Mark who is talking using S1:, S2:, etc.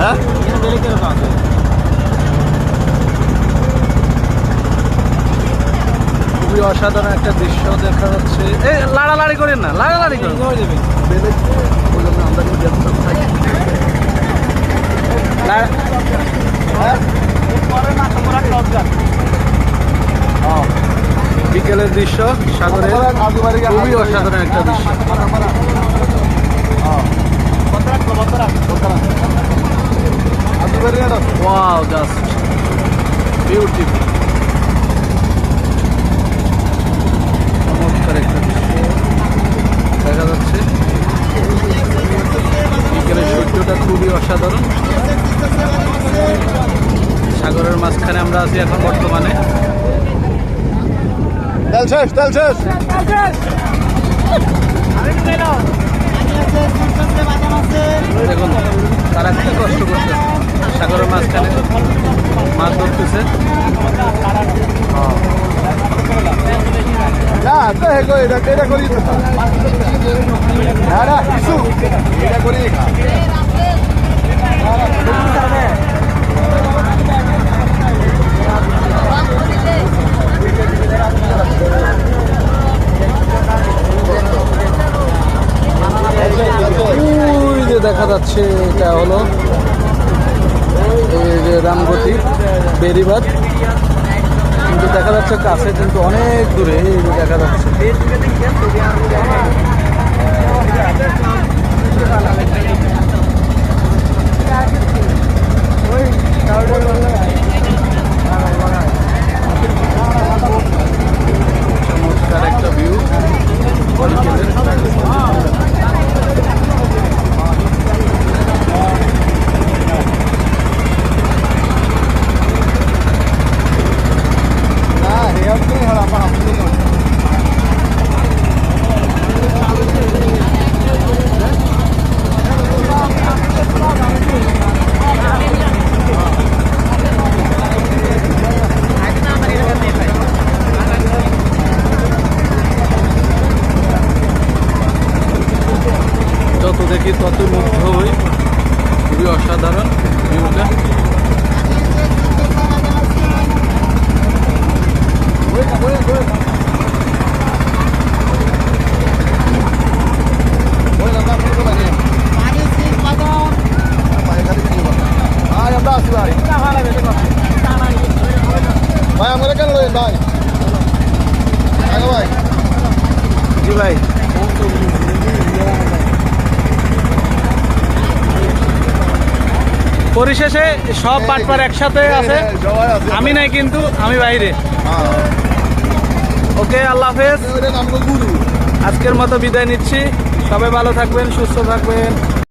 S1: হ্যাঁ খুবই অসাধারণ একটা দৃশ্য দেখা যাচ্ছে। এ লাড়ালাড়ি করেন না লাড়ালাড়ি করেন। বিকেলের দৃশ্য সাগরে। খুবই অসাধারণ একটা দৃশ্য। জাস্ট বিউটিফুল চমৎকার একটা দৃশ্য। দেখা যাচ্ছে। বিকেলের সূর্যটা খুবই অসাধারণ। সাগরের মাঝখানে আমরা আছি এখন বর্তমানে।
S2: শেষ শেষ।
S1: দেখুন তারা কি কষ্ট করতেছে সাগরের মাঝখানে। মাছ ধরতেছে।
S2: যে
S1: দেখা যাচ্ছে এটা হলো বেরিবাদ কিন্তু দেখা যাচ্ছে কাছে কিন্তু অনেক দূরে দেখা যাচ্ছে চমৎকার একটা ভিউ
S2: না হে আপনি হল আপা আপনি
S1: যত দেখি তত মুগ্ধ হই। খুবই অসাধারণ ভিউটা।
S2: ভাই আমরা কেন ভাই। ভাই
S1: জি ভাই। পরিশেষে সব পাটপার একসাথে আছে। আমি নাই কিন্তু আমি বাইরে।
S2: হ্যাঁ।
S1: ওকে আল্লাহ হাফেজ। আজকের মতো বিদায় নিচ্ছি। সবাই ভালো থাকবেন সুস্থ থাকবেন।